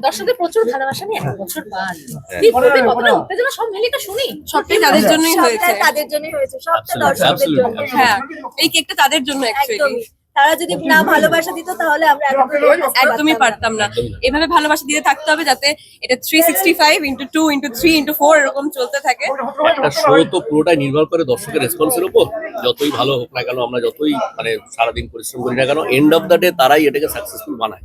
দর্শকদের প্রচুর ভালোবাসা নিয়ে এক বছর পার হ্যাঁ। কি বলবে কতটা উত্তেজনা সব মিলিয়ে তো শুনি। সবটাই তাদের জন্যই হয়েছে। তাদের জন্যই হয়েছে সবটা দর্শকদের জন্য হ্যাঁ এই কেকটা তাদের জন্য অ্যাকচুয়ালি তারা যদি না ভালোবাসা দিত তাহলে আমরা একদমই পারতাম না। পারতাম না। এভাবে ভালোবাসা দিতে থাকতে হবে যাতে এটা three sixty five into two into three into four এরকম চলতে থাকে। একটা শো তো পুরোটাই নির্ভর করে দর্শকের রেসপন্সের উপর। যতই ভালো হোক না কেন আমরা যতই মানে সারাদিন পরিশ্রম করি না কেন এন্ড অফ দ্য ডে তারাই এটাকে সাকসেসফুল বানায়।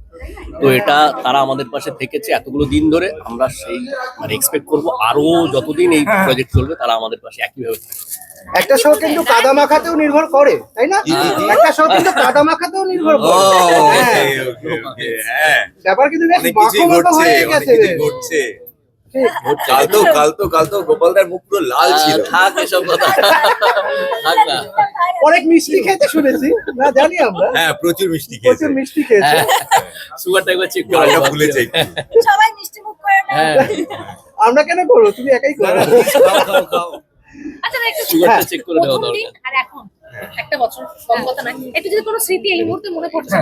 তো এটা তারা আমাদের পাশে থেকেছে এতগুলো দিন ধরে। আমরা সেই মানে এক্সপেক্ট করব আরও যতদিন এই প্রজেক্ট চলবে তারা আমাদের পাশে একইভাবে ভাবে একটা শো কিন্তু কাদা মাখাতেও নির্ভর করে তাই না? একটা শো কিন্তু কাদা মাখাতেও নির্ভর করে। হ্যাঁ, হ্যাঁ। ব্যাপার কিন্তু বেশ মাখো হয়ে গেছে। ঠিক। কাল তো কাল তো কাল তো গোপালদার মুখ পুরো লাল ছিল। থাক এসব কথা। থাক না। অনেক মিষ্টি খেতে শুনেছি না জানি আমরা। হ্যাঁ প্রচুর মিষ্টি খেয়েছে। প্রচুর মিষ্টি খেয়েছে। সুগারটা একবার চেক করে একটু। সবাই মিষ্টি মুখ করে না হ্যাঁ। আমরা কেন করব? তুমি একাই করো। খাও, খাও, খাও। আচ্ছা একটু সুগারটা হ্যাঁ। চেক করে নেওয়া দরকার। একটা বছর কম কথা নয়। এটা যদি কোনো স্মৃতি এই মুহূর্তে মনে পড়ছে?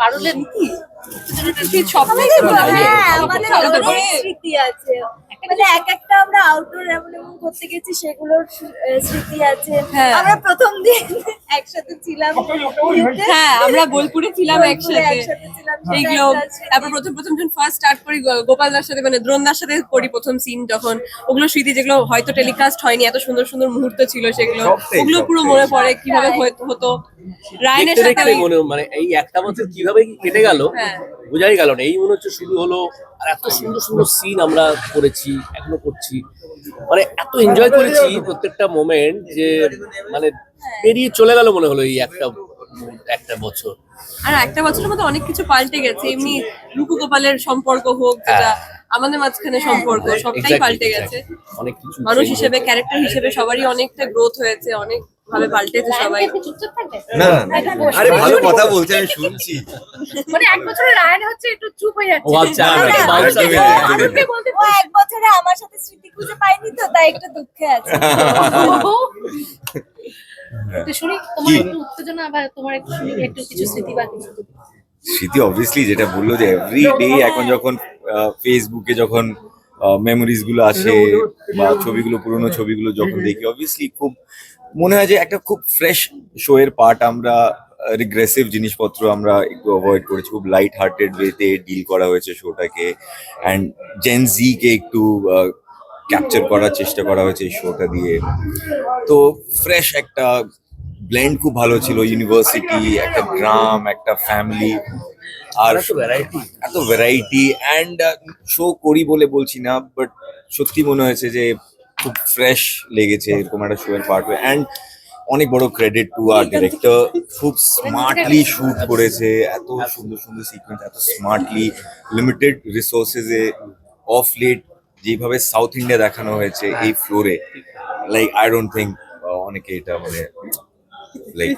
পারুলের সবটাই হ্যাঁ আমাদের আলাদা অনেক স্মৃতি আছে। মানে এক একটা আমরা আউটডোর এমন এমন করতে গেছি সেগুলোর স্মৃতি আছে। হ্যাঁ। আমরা প্রথম দিন একসাথে ছিলাম। হ্যাঁ আমরা বোলপুরে ছিলাম একসাথে। একসাথে এইগুলো তারপর প্রথম প্রথম যখন ফার্স্ট স্টার্ট করি গোপালদার সাথে মানে দ্রোণদার সাথে করি প্রথম সিন যখন। ওগুলো স্মৃতি যেগুলো হয়তো টেলিকাস্ট হয়নি এত সুন্দর সুন্দর মুহূর্ত ছিল সেগুলো। ওগুলো পুরো মনে পড়ে কীভাবে হতো। রায়নের সাথে মনে মানে এই একটা বছর কীভাবে কেটে গেল হ্যাঁ। বোঝাই গেল না। এই মনে হচ্ছে শুরু হলো আর এত সুন্দর সুন্দর সিন আমরা করেছি এখনও করছি। মানে এত এনজয় করেছি প্রত্যেকটা মোমেন্ট যে মানে পেরিয়ে চলে গেল মনে হলো এই একটা একটা বছর। আর একটা বছরের মধ্যে অনেক কিছু পাল্টে গেছে। এমনি রুকু গোপালের সম্পর্ক হোক যেটা আমাদের মাঝখানে সম্পর্ক সবটাই Exactly, পাল্টে গেছে। অনেক কিছু মানুষ হিসেবে ক্যারেক্টার হিসেবে সবারই অনেকটা গ্রোথ হয়েছে অনেক ভাবে পাল্টেছে সবাই। চুপচাপ থাকবে? না। আরে ভালো কথা বলছে আমি শুনছি। মানে এক রায়ান হচ্ছে একটু চুপ হয়ে যাচ্ছে। ও আচ্ছা ও এক বছরে আমার সাথে স্মৃতি খুঁজে পাইনি তো তাই একটু দুঃখে আছে। একটু শুনি তোমার একটু উত্তেজনা বা তোমার একটু শুনি একটু কিছু স্মৃতি বা কিছু স্মৃতি অবভিয়াসলি যেটা বলল যে এভরি ডে এখন যখন ফেসবুকে যখন মেমোরিজগুলো আসে বা ছবিগুলো পুরোনো ছবিগুলো যখন দেখি অবভিয়াসলি খুব মনে হয় যে একটা খুব ফ্রেশ শো এর পার্ট আমরা রিগ্রেসিভ জিনিসপত্র আমরা একটু অ্যাভয়েড করেছি। খুব লাইট হার্টেড ওয়েতে ডিল করা হয়েছে শোটাকে অ্যান্ড জেন জি কে একটু ক্যাপচার করার চেষ্টা করা হয়েছে এই শোটা দিয়ে। তো ফ্রেশ একটা ব্লেন্ড খুব ভালো ছিল। ইউনিভার্সিটি একটা গ্রাম একটা ফ্যামিলি আর এত ভ্যারাইটি অ্যান্ড শো করি বলে বলছি না বাট সত্যি মনে হয়েছে যে খুব ফ্রেশ লেগেছে এরকম একটা শো এর পার্ট অ্যান্ড অনেক বড় ক্রেডিট টু আর ডিরেক্টর খুব স্মার্টলি শুট করেছে এত সুন্দর সুন্দর সিকোয়েন্স এত স্মার্টলি লিমিটেড রিসোর্সেসে অফ লেট যেভাবে সাউথ ইন্ডিয়া দেখানো হয়েছে এই ফ্লোরে লাইক আই ডোন্ট থিঙ্ক অনেকে এটা মানে লাইক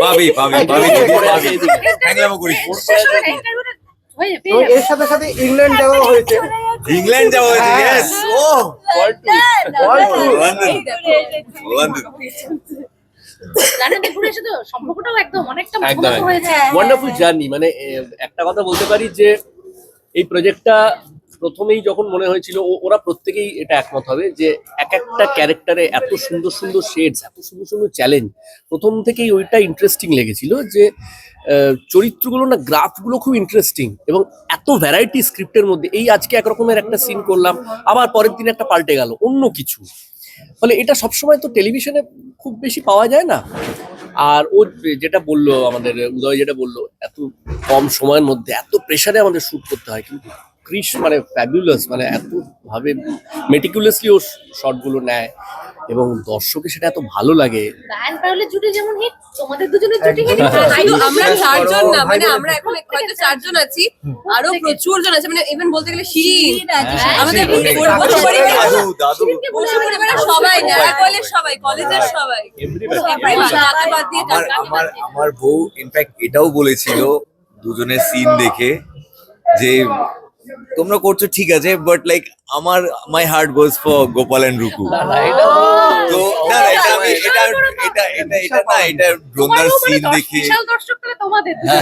পাবি পাবি পাবি পাবি করিস। এর সাথে সাথে ইংল্যান্ড যাওয়া হয়েছে। ইংল্যান্ড যাওয়া হয়েছে হ্যাঁ। ইয়েস ও অনেকটা একদম মজবুত হয়েছে। ওয়ান্ডারফুল জার্নি মানে একটা কথা বলতে পারি যে এই প্রজেক্টটা প্রথমেই যখন মনে হয়েছিল ওরা প্রত্যেকেই এটা একমত হবে যে এক একটা ক্যারেক্টারে এত সুন্দর সুন্দর শেডস এত সুন্দর সুন্দর চ্যালেঞ্জ প্রথম থেকেই ওইটা ইন্টারেস্টিং লেগেছিল যে চরিত্রগুলো না গ্রাফগুলো খুব ইন্টারেস্টিং এবং এত ভ্যারাইটি স্ক্রিপ্টের মধ্যে, এই আজকে একরকমের একটা সিন করলাম, আবার পরের দিন একটা পাল্টে গেল, অন্য কিছু। ফলে এটা সবসময় তো টেলিভিশনে খুব বেশি পাওয়া যায় না। আর ও যেটা বলল আমাদের, উদয় যেটা বলল, এত কম সময়ের মধ্যে, এত প্রেশারে আমাদের শ্যুট করতে হয় কিন্তু ক্রিস মানে ফ্যাবুলাস মানে এত ভাবে মেটিকুলাসলি ও শটগুলো নেয় এবং দর্শকের সেটা এত ভালো লাগে। জুটি যেমন হিট তোমাদের দুজনের জুটি হিট আমরা চারজন না মানে আমরা এখন হয়তো চারজন আছি আরও প্রচুর জন আছে মানে ইভেন বলতে গেলে শিরিন। হ্যাঁ, আমাদের বড় বড় দাদু দাদু। সবাই সবাই। কলেজের সবাই। আমার আমার বউ ইনফ্যাক্ট এটাও বলেছিল দুজনের সিন দেখে যে তোমরা করছ ঠিক আছে বাট লাইক আমার my heart goes for Gopal and Ruku তো না না, এটা আমি এটা এটা এটা এটা না এটা ড্রোনার মানে সিন দেখে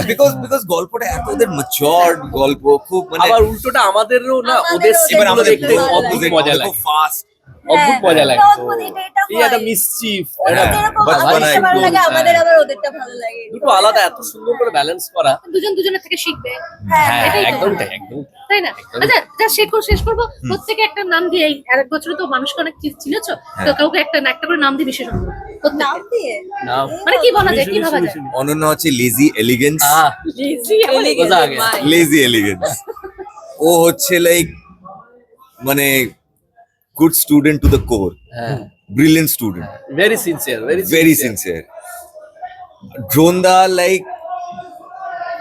বিকজ বিকজ গল্পটা এত ওদের ম্যাচিওর গল্প খুব মানে আবার উল্টোটা আমাদেরও না ওদের এবার আমাদের দেখতে অদ্ভুত মজা লাগে। খুব ফাস্ট অদ্ভুত হ্যাঁ, মজা লাগে। অদ্ভুত, এটা- এটা এই একটা মিসচিফ হ্যাঁ, আমাদের লাগে হ্যাঁ। আবার ওদেরটা ভালো লাগে। দুটো আলাদা এত সুন্দর করে ব্যালেন্স করা। দুজন দুজনের থেকে শিখবে। হ্যাঁ হ্যাঁ এটাই একদম তাই একদম তাই। না। আচ্ছা যা শেষ করব শেষ করব। প্রত্যেকে একটা নাম দিয়ে এই এক বছরে তো মানুষকে অনেক চিনেছো তো হ্যাঁ। কাউকে একটা একটা করে নাম দিয়ে বিশেষণ প্রত্যেককে। নাম দিয়ে? মানে কি বলা যায়? কি ভাবা যায়? অনন্য হচ্ছে লেজি এলিগেন্স. লেজি এলিগেন্স ও হচ্ছে লাইক মানে good student to the core হ্যাঁ। Brilliant student very sincere very very sincere ড্রোনদা like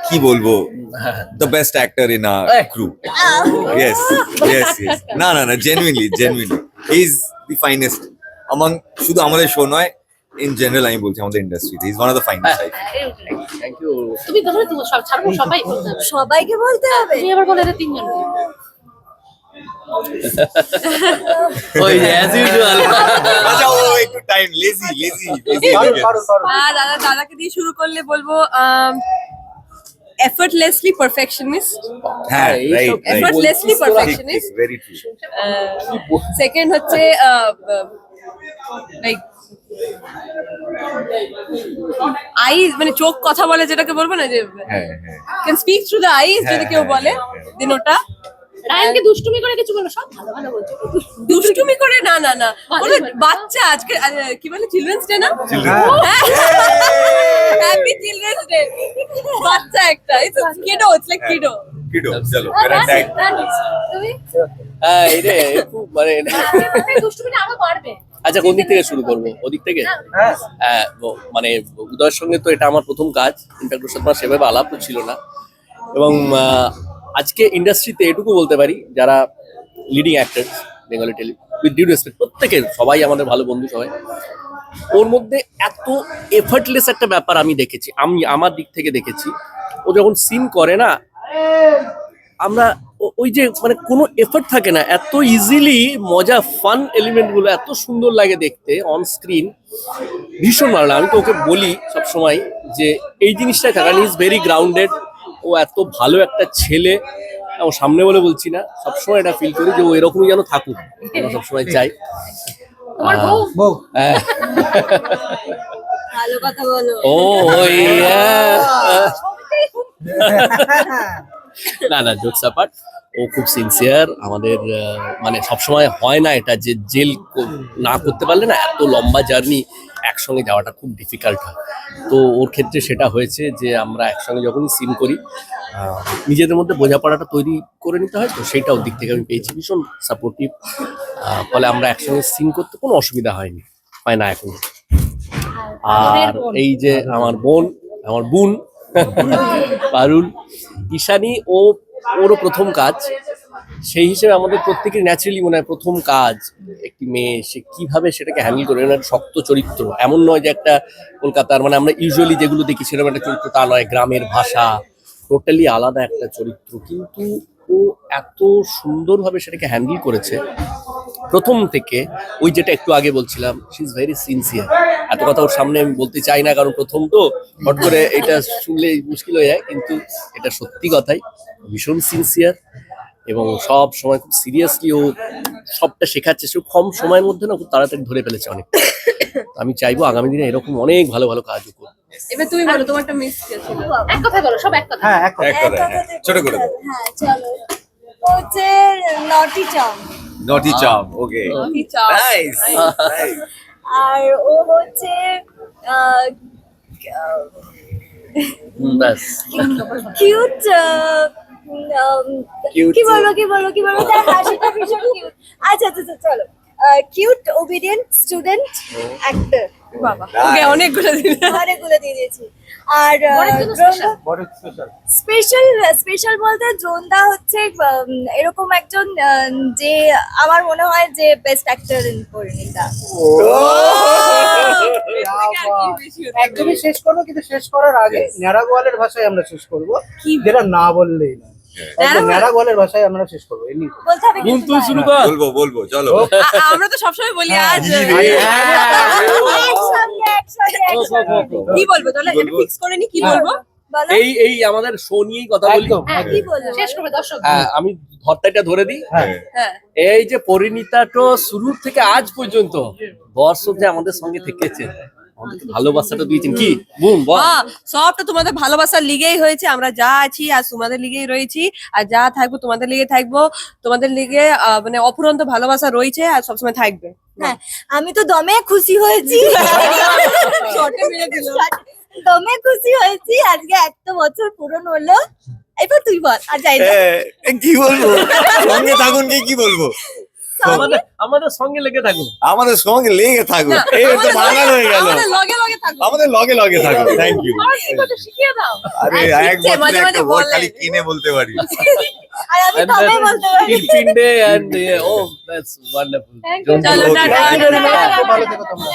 কি বলব? The best actor in a. Crew yes yes yes না না না genuinely genuinely is the finest among শুধু আমাদের শো নয় ইন জেনারেল আমি বলছি আমাদের ইন্ডাস্ট্রিতে is one of the finest thank you তুমি তাহলে তুমি সব ছাড়বো সবাই বলতে হবে। সবাইকে বলতে হবে। তুমি এবার বলে তিনজন। ওই অ্যাজ ইউজুয়াল আচ্ছা ও একটু টাইম লেজি লেজি লেজি কারণ কারণ কারণ আর দাদা দাদাকে দিয়ে শুরু করলে বলব এফর্টলেসলি পারফেকশনিস্ট হ্যাঁ effortlessly perfectionist. Very true second হচ্ছে লাইক আইজ মানে চোখ কথা বলে যেটাকে বলব না যে হ্যাঁ হ্যাঁ। Can speak through the eyes যদি হ্যাঁ, কেউ হ্যাঁ, বলে হ্যাঁ, হ্যাঁ। ওটা। রায়ানকে দুষ্টুমি করে কিছু বলো সব ভালো ভালো বলছো। দুষ্টুমি করে? না না না। ভালোই বাচ্চা আজকে কি বলে চিলড্রেন্স ডে না? হ্যাঁ। হ্যাপি চিলড্রেন্স ডে বাচ্চা একটা it's kiddo it's like kiddo kiddo চলো আর রানি, তুমি? হ্যাঁ এটা খুব মানে দুষ্টুমিটা আরও বাড়বে। আচ্ছা কোন দিক থেকে শুরু করব? ওদিক থেকে? হ্যাঁ। হ্যাঁ, মানে উদয়ের সঙ্গে তো এটা আমার প্রথম কাজ। ইনফ্যাক্ট ওর সাথে সেভাবে আলাপও ছিল না। এবং আহ, আজকে ইন্ডাস্ট্রিতে এটুকু বলতে পারি, যারা leading actor Bengali tele with due respect প্রত্যেকের, সবাই আমাদের ভালো বন্ধু সবাই, ওর মধ্যে এত এফার্টলেস একটা ব্যাপার আমি দেখেছি, আমি আমার দিক থেকে দেখেছি, ও যখন সিন করে না, আমরা ওই যে মানে কোনো এফর্ট থাকে না, এত ইজিলি মজা ফান এলিমেন্টগুলো এত সুন্দর লাগে দেখতে অন স্ক্রিন ভীষণ ভালো লাগে। আমি তো ওকে বলি সব সময় যে, এই জিনিসটা কারণ ইজ ভেরি গ্রাউন্ডেড ও এত ভালো একটা ছেলে ও সামনে বলে বলছি না সবসময় এটা ফিল করি যে ও এরকমই যেন থাকুক আমরা সবসময় চাই হ্যাঁ। ভালো কথা বলো। ও না না জোকস অ্যাপার্ট ও খুব সিনসিয়ার আমাদের মানে সবসময় হয় না এটা যে জেল না করতে পারলে না এত লম্বা জার্নি একসঙ্গে যাওয়াটা খুব ডিফিকাল্ট হয়। তো ওর ক্ষেত্রে সেটা হয়েছে যে আমরা একসঙ্গে যখনই সিন করি নিজেদের মধ্যে বোঝাপড়াটা তৈরি করে নিতে হয় তো সেইটা ওর দিক থেকে আমি পেয়েছি ভীষণ সাপোর্টিভ ফলে আমরা একসঙ্গে সিন করতে কোনো অসুবিধা হয়নি হয় না এখন। আর এই যে আমার বোন আমার বোন। পারুল ঈশানি ও ওরও প্রথম কাজ সেই হিসেবে আমাদের প্রত্যেকের ন্যাচারালি মনে হয় প্রথম কাজ একটি মেয়ে, সে কীভাবে সেটাকে হ্যান্ডেল করে একটা শক্ত চরিত্র। এমন নয় যে একটা কলকাতার মানে আমরা ইউজুয়ালি যেগুলো দেখি সেরকম একটা চরিত্র তা নয়, গ্রামের ভাষা। টোটালি আলাদা একটা চরিত্র। কিন্তু ও এত সুন্দরভাবে সেটাকে হ্যান্ডেল করেছে। প্রথম থেকে ওই যেটা একটু আগে বলছিলাম শি ইজ ভেরি সিনসিয়ার এত কথা ওর সামনে আমি বলতে চাই না, কারণ প্রথম তো হট করে এটা শুনলে মুশকিল হয়ে যায়, কিন্তু এটা সত্যি কথাই, ভীষণ সিনসিয়ার এবং সব সময় খুব সিরিয়াসলি ও সবটা শেখার চেষ্টা কম সময়ের মধ্যে না খুব তাড়াতাড়ি ধরে ফেলেছে অনেক। আমি চাইব আগামী দিনে এরকম অনেক ভালো ভালো কাজ করবে এবার তুমি বলো তোমার একটা মিস এক কথা বলো সব এক কথা হ্যাঁ এক কথা হ্যাঁ ছোট করে হ্যাঁ চলো। ও হচ্ছে নটি চাম নটি চাম ওকে কি নাইস আর ও হচ্ছে কিউট. কি বলো কি বলো কি বলো তার হাসিটা ভীষণ কিউট আচ্ছা আচ্ছা আচ্ছা, চলো। কিউট ওবিডিয়েন্ট স্টুডেন্ট অ্যাক্টর বাবা। ওকে অনেকগুলো দিলে। অনেকগুলো দিয়ে দিয়েছি। আর স্পেশাল স্পেশাল স্পেশাল বলতে দ্রোনদা হচ্ছে এরকম একজন আহ, যে আমার মনে হয় যে বেস্ট অ্যাক্টর ইন পরিণীতা একদমই শেষ করব কিন্তু শেষ করার আগে ন্যাড়া গোয়ালের ভাষায় আমরা শেষ করব। যেটা না বললেই না ন্যাড়া ভাষায় আমরা শেষ করব এমনি বলতে হবে গুন কিন্তু তুই তাই। শুরু কর বলব বলব চলো। আমরা তো সবসময় বলি আজ কি বলব তাহলে ফিক্স করে নি কি বলব? এই এই আমাদের শো নিয়েই কথা বলি। হ্যাঁ কি বলব? শেষ করবে দর্শক। হ্যাঁ, আমি ধরতাটা ধরে দিই। হ্যাঁ। হ্যাঁ। এই যে পরিণীতা তো শুরু থেকে আজ পর্যন্ত দর্শক যে আমাদের সঙ্গে থেকেছে ভালোবাসাটা দিয়েছেন। কি? বুম বল। হ্যাঁ সবটা তোমাদের ভালোবাসার লিগেই হয়েছে। আমরা যা আছি আর তোমাদের লিগেই রয়েছি। আর যা থাকব তোমাদের লিগে থাকব। তোমাদের লিগে আহ, মানে অফুরন্ত ভালোবাসা রয়েছে আর সবসময় থাকবে। হ্যাঁ আমি তো দমে খুশি হয়েছি। দমে খুশি হয়েছি। আজকে একটা বছর পূরণ হলো। এবার তুই বল। আর যাই না কি বলব? সঙ্গে থাকুন কি কি বলব? আমাদের আমাদের সঙ্গে লেগে থাকুন। আমাদের সঙ্গে লেগে থাকুন। এই তো বাঙাল হয়ে গেল। আমাদের লগে লগে থাকব আমাদের লগে লগে থাকুন। থ্যাংক ইউ আরে এক বছরে একটা ওয়ার্ড খালি কিনে বলতে পারি। ভালো থেকো তোমরা.